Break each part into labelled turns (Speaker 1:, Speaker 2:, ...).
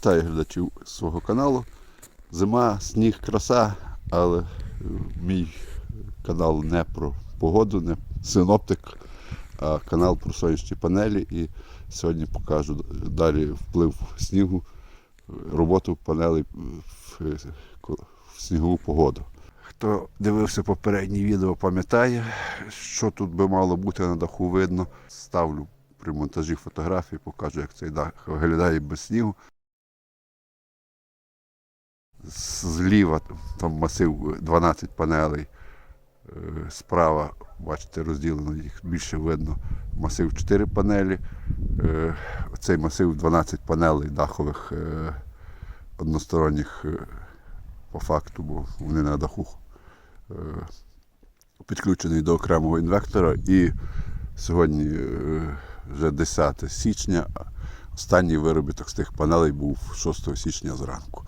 Speaker 1: Вітаю глядачів свого каналу. Зима, сніг, краса, але е, мій канал не про погоду, не синоптик, а канал про сонячні панелі. І сьогодні покажу далі вплив снігу, роботу панелей в снігову погоду. Хто дивився попереднє відео, пам'ятає, що тут би мало бути на даху видно. Ставлю при монтажі фотографії, покажу, як цей дах виглядає без снігу. Зліва там масив 12 панелей. Е, Справа, бачите, розділено їх більше видно. Масив 4 панелі. Е, Цей масив 12 панелей дахових е, односторонніх по факту, бо вони на даху підключений до окремого інвектора. І сьогодні вже 10 січня. Останній виробіток з тих панелей був 6 січня зранку.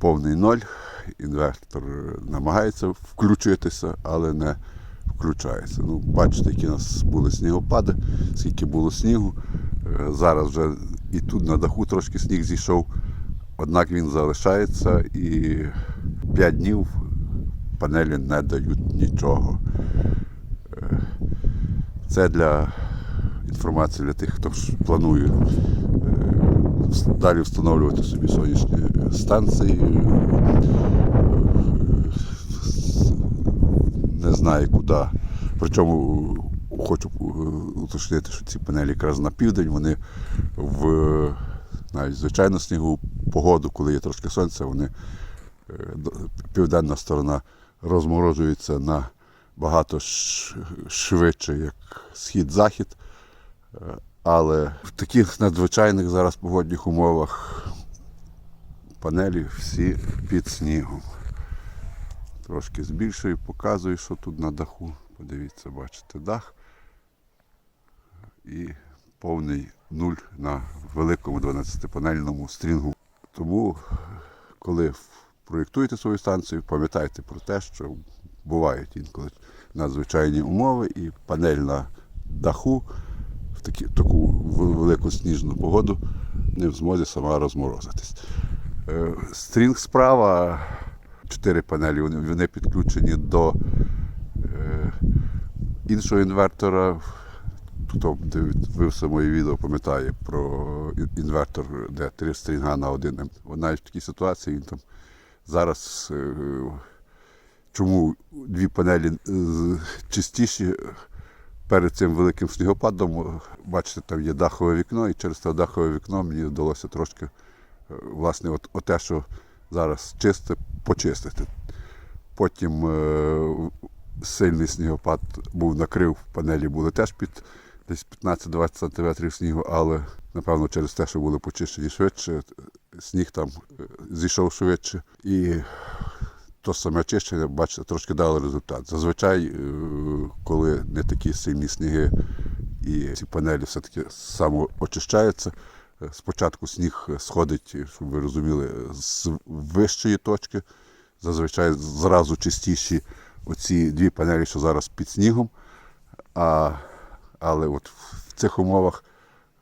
Speaker 1: Повний ноль. Інвертор намагається включитися, але не включається. Ну, бачите, які у нас були снігопади, скільки було снігу. Е, Зараз вже і тут на даху трошки сніг зійшов, однак він залишається і 5 днів панелі не дають нічого. Е, Це для інформації для тих, хто планує е, далі встановлювати собі сонячні станції. е, Не знаю куди. Причому е, хочу е, уточнити, що ці панелі якраз на південь, вони в е, навіть звичайну снігову погоду, коли є трошки сонця, вони е, південна сторона розморожується на багато швидше, як схід-захід. Е, Але в таких надзвичайних зараз погодних умовах панелі всі під снігом. Трошки збільшую, показую, що тут на даху. Подивіться, бачите, дах. І повний нуль на великому 12-панельному стрінгу. Тому, коли проєктуєте свою станцію, пам'ятайте про те, що бувають інколи надзвичайні умови, і панель на даху в такі, таку велику сніжну погоду не в змозі сама розморозитись. Е, Стрінг справа, чотири панелі, вони, підключені до е, іншого інвертора. Хто дивився моє відео, пам'ятає про інвертор, де три стрінга на один. От в такій ситуації він там зараз. е, Чому дві панелі чистіші перед цим великим снігопадом, бачите, там є дахове вікно, і через те дахове вікно мені вдалося трошки, власне, от, оте, що зараз чисте, почистити. Потім е, сильний снігопад був накрив, панелі були теж під десь 15-20 см снігу, але напевно через те, що були почищені швидше, сніг там е, зійшов швидше. І то саме очищення, бачите, трошки дало результат. Зазвичай, е, коли не такі сильні сніги і ці панелі все-таки самоочищаються, спочатку сніг сходить, щоб ви розуміли, з вищої точки. Зазвичай зразу чистіші оці дві панелі, що зараз під снігом. А, але от в цих умовах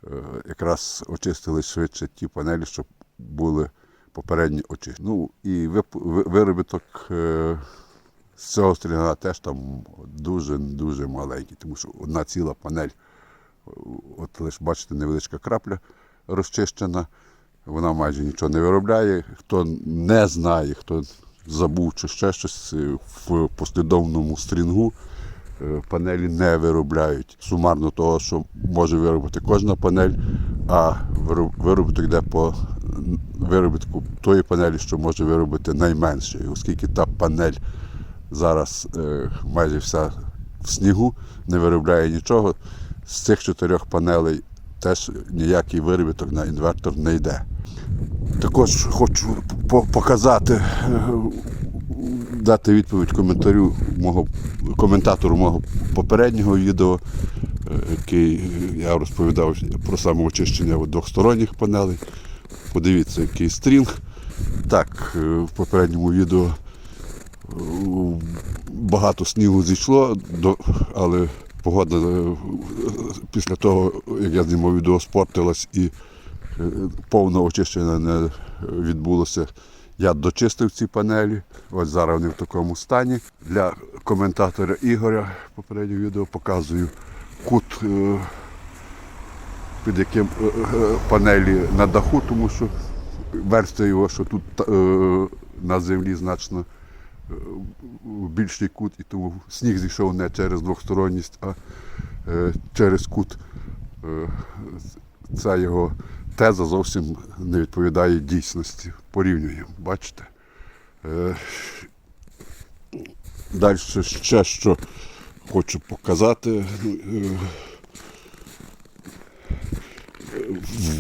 Speaker 1: е, якраз очистили швидше ті панелі, що були попередньо очищені. Ну і виробіток е, з цього стріга теж там дуже-дуже маленький, тому що одна ціла панель, от лише бачите, невеличка крапля розчищена, вона майже нічого не виробляє. Хто не знає, хто забув чи ще щось е, в послідовному стрінгу. е, Панелі не виробляють сумарно того, що може виробити кожна панель, а вироб- виробіток йде по виробітку тої панелі, що може виробити найменше. Оскільки та панель зараз е, майже вся в снігу, не виробляє нічого, з цих чотирьох панелей теж ніякий виробіток на інвертор не йде. Також хочу показати, е, дати відповідь коментарю мого коментатору мого попереднього відео, е, який я розповідав про самоочищення двохсторонніх панелей. Подивіться, який стрінг. Так, е, в попередньому відео багато снігу зійшло, але погода е, після того, як я знімав відео, спортилась і е, повне очищення не відбулося. Я дочистив ці панелі. Ось зараз вони в такому стані. Для коментатора Ігоря попереднього відео показую кут, е, під яким панелі на даху, тому що версія його, що тут на землі значно е, більший кут, і тому сніг зійшов не через двосторонність, а е, через кут. Е, Ця його теза зовсім не відповідає дійсності. Порівнюємо, бачите? Е, Далі ще що хочу показати. е,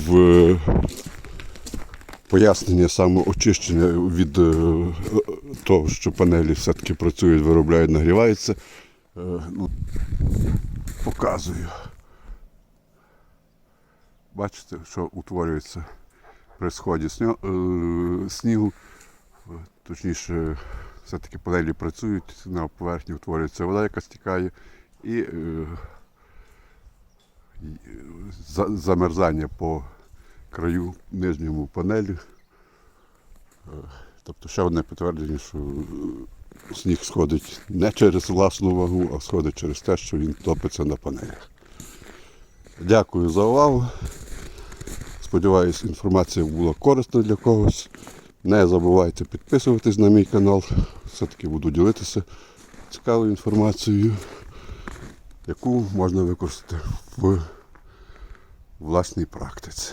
Speaker 1: В пояснення саме очищення від е, того, що панелі все-таки працюють, виробляють, нагріваються. Е, ну, Показую. Бачите, що утворюється при сході е, снігу. Точніше, все-таки панелі працюють, на поверхні утворюється вода, яка стікає, і і, за- замерзання по краю нижньому панелі. Е, Тобто ще одне підтвердження, що е, сніг сходить не через власну вагу, а сходить через те, що він топиться на панелях. Дякую за увагу. Сподіваюсь, інформація була корисна для когось. Не забувайте підписуватись на мій канал. Все-таки буду ділитися цікавою інформацією, яку можна використати в власній практиці.